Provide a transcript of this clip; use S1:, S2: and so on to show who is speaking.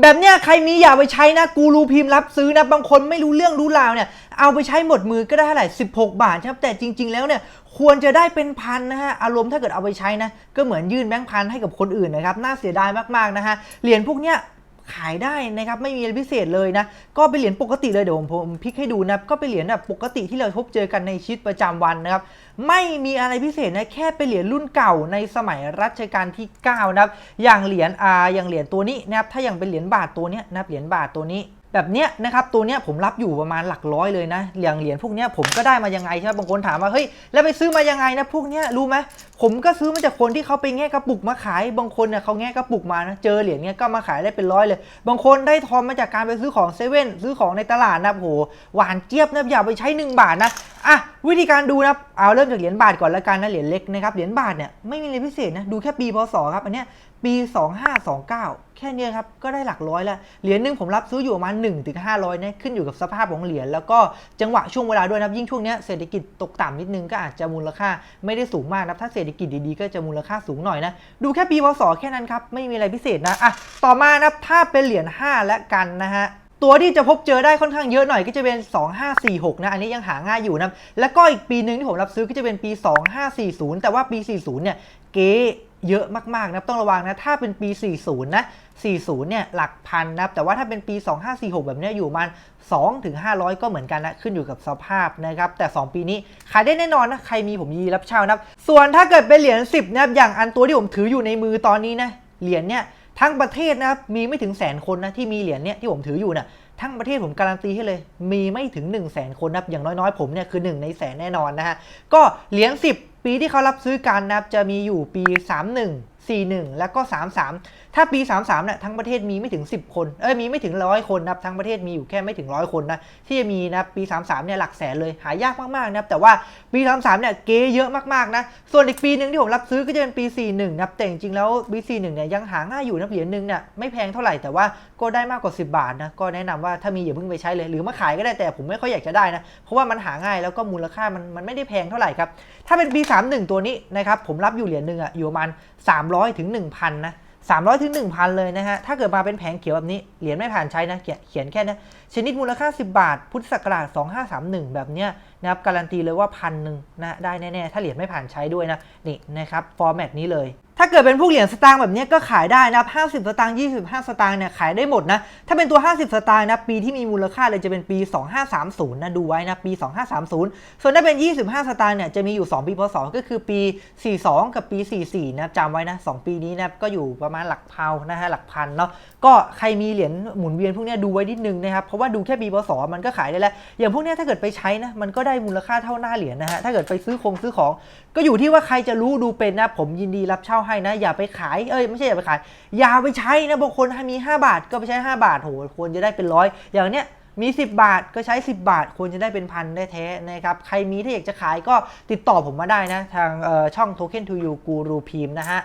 S1: แบบเนี้ยใครมีอย่าไปใช้นะกูรูพิมพ์รับซื้อนะบางคนไม่รู้เรื่องรู้ราวเนี่ยเอาไปใช้หมดมือก็ได้เท่าไหร่16 บาทครับแต่จริง ๆ แล้วเนี่ยควรจะได้เป็นพันนะฮะอารมณ์ถ้าเกิดเอาไปใช้นะก็เหมือนยื่นแบงค์พันให้กับคนอื่นนะครับน่าเสียดายมากๆนะฮะเหรียญพวกเนี้ย ขายได้นะครับไม่มีอะไรพิเศษเลยนะก็เป็นเหรียญปกติเลยเดี๋ยวผมผมพลิกให้ดูนะก็เป็นเหรียญแบบปกติที่เราพบเจอกันในชีวิตประจำวันนะครับไม่มีอะไรพิเศษนะแค่เป็นเหรียญรุ่นเก่าในสมัยรัชกาลที่9นะครับอย่างเหรียญอาอย่างเหรียญตัวนี้นะครับถ้าอย่างเป็นเหรียญบาทตัวนี้นะครับเหรียญบาทตัวนี้แบบเนี้ยนะครับตัวเนี้ยผมรับอยู่ประมาณหลักร้อยเลยนะอย่างเหรียญพวกเนี้ยผมก็ได้มายังไงใช่ไหมบางคนถามว่าเฮ้ยแล้วไปซื้อมายังไงนะพวกเนี้ยรู้ไหม ผมก็ซื้อมาจากคนที่เขาไปแง่กระปุกมาขาย บางคนเนี่ยเขาแง่กระปุกมานะ เจอเหรียญเนี้ยก็มาขายได้เป็นร้อยเลย บางคนได้ทองมาจากการไปซื้อของเซเว่นซื้อของในตลาดนะโหหวานเจี๊ยบนะอย่าไปใช้ 1 บาทนะ อะวิธีการดูนะเอาเริ่มจากเหรียญบาทก่อนละกันนะเหรียญเล็กนะครับเหรียญบาทเนี่ยไม่มีอะไรพิเศษนะดูแค่ปีพศครับอันเนี้ยปี 2529 แค่นี้ครับก็ได้หลักร้อยแล้วเหรียญหนึ่งผมรับซื้ออยู่ประมาณ1ถึง500เนี่ยขึ้นอยู่กับสภาพของเหรียญแล้วก็จังหวะช่วงเวลาด้วยนะครับยิ่งช่วงเนี้ยเศรษฐกิจตกต่ำนิดนึงก็อาจจะมูลค่าไม่ได้สูงมากนะถ้าเศรษฐกิจดีๆ ก็จะมูลค่าสูงหน่อยนะดูแค่ปีพศแค่นั้นครับไม่มีอะไรพิเศษนะอะต่อมานะถ้าเป็นเหรียญ5และกันนะฮะ ตัวที่จะพบเจอได้ค่อนข้างเยอะหน่อยก็จะเป็น 2546 นะ อันนี้ยังหาง่ายอยู่นะ แล้วก็อีกปีหนึ่งที่ผมรับซื้อก็จะเป็นปี 2540 แต่ว่าปี 40 เนี่ยเก๊เยอะมากๆนะต้องระวังนะ ถ้าเป็นปี 40 นะ 40 เนี่ยหลักพันนะแต่ว่าถ้าเป็นปี 2546 แบบนี้อยู่มัน2ถึง500 ก็เหมือนกันนะ ขึ้นอยู่กับสภาพนะครับ แต่ 2 ปีนี้ขายได้แน่นอนนะ ใครมีผมยีรับเช่านะส่วนถ้าเกิดเป็นเหรียญ 10 นะอย่างอันตัวที่ผมถืออยู่ในมือตอนนี้นะ เหรียญเนี่ย ทั้งประเทศนะครับมีไม่ถึงแสนคนนะที่มีเหรียญเนี่ยที่ผมถืออยู่นะทั้งประเทศผมการันตีให้เลย มีไม่ถึง 1 0 0 0 0แสนคนนะอย่างน้อยๆ ผมเนี่ยคือ 1 ในแสนแน่นอนนะฮะก็เหรียญ10 ปีที่เขารับซื้อกันนะครับจะมีอยู่ปี 31 41 แล้วก็ 33 ถ้าปี 33เนี่ยทั้งประเทศมีไม่ถึง 10 คนเอ้ยมีไม่ถึงร้อยคนนะครับทั้งประเทศมีอยู่แค่ไม่ถึงร้อยคนนะที่จะมีนะปี 33เนี่ยหลักแสนเลยหายากมากๆนะครับแต่ว่าปี 33เนี่ยเก๊เยอะมากๆนะส่วนอีกปีหนึ่งที่ผมรับซื้อก็จะเป็นปี 41นับแต่จริงๆแล้วปี 41เนี่ยยังหาง่ายอยู่นะเหรียญหนึ่งเนี่ยไม่แพงเท่าไหร่แต่ว่าก็ได้มากกว่า 10 บาทนะก็แนะนำว่าถ้ามีอย่าเพิ่งไปใช้เลย หรือมาขายก็ได้แต่ผมไม่ค่อยอยากจะได้นะเพราะว่ามันหาง่ายแล้วก็มูลค่ามันมันไม่ได้แพงเท่าไหร่ครับถ้าเป็นปี 31 ตัวนี้นะครับผมรับอยู่เหรียญหนึ่งอะอยู่ประมาณ300ถึง1,000นะ300ถึง1,000 เลยนะฮะ ถ้าเกิดมาเป็นแผงเขียวแบบนี้ เหรียญไม่ผ่านใช้นะ เขียนแค่นี้ชนิดมูลค่า 10 บาท พุทธศักราช 2531 แบบเนี้ยนะครับ การันตีเลยว่าพันหนึ่งนะ ได้แน่ ๆ ถ้าเหรียญไม่ผ่านใช้ด้วยนะ นี่นะครับ ฟอร์แมตนี้เลยถ้าเกิดเป็นพวกเหรียญสตางค์แบบนี้ก็ขายได้นะครับ50สตางค์25สตางค์เนี่ยขายได้หมดนะ ถ้าเป็นตัว 50 สตางค์นะปีที่มีมูลค่าเลยจะเป็นปี 2530 นะดูไว้นะปี 2530 ส่วนถ้าเป็น 25 สตางค์เนี่ยจะมีอยู่ 2 ปีพศก็คือปี 42 กับปี 44 นะจำไว้นะ 2 ปีนี้นะก็อยู่ประมาณหลักพานะฮะหลักพันเนาะก็ใครมีเหรียญหมุนเวียนพวกนี้ดูไว้นิดนึงนะครับเพราะว่าดูแค่ปีพศมันก็ขายได้แล้ว อย่างพวกนี้ถ้าเกิดไปใช้นะมันก็ได้มูลค่าเท่าหน้าเหรียญนะฮะถ้าเกิดไปซื้อคงซื้อของ ก็อยู่ที่ว่าใครจะรู้ดูเป็นนะผมยินดีรับเช่าให้นะ อย่าไปขายเอ้ยไม่ใช่อย่าไปขาย อย่าไปใช้นะบางคนให้มี 5 บาทก็ไปใช้ 5 บาทโหควรจะได้เป็นร้อยอย่างเนี้ยมี 10 บาทก็ใช้ 10 บาทควรจะได้เป็นพันได้แท้นะครับ ใครมีถ้าอยากจะขายก็ติดต่อผมมาได้นะ ทางช่อง Token to You Guru พิมพ์นะฮะ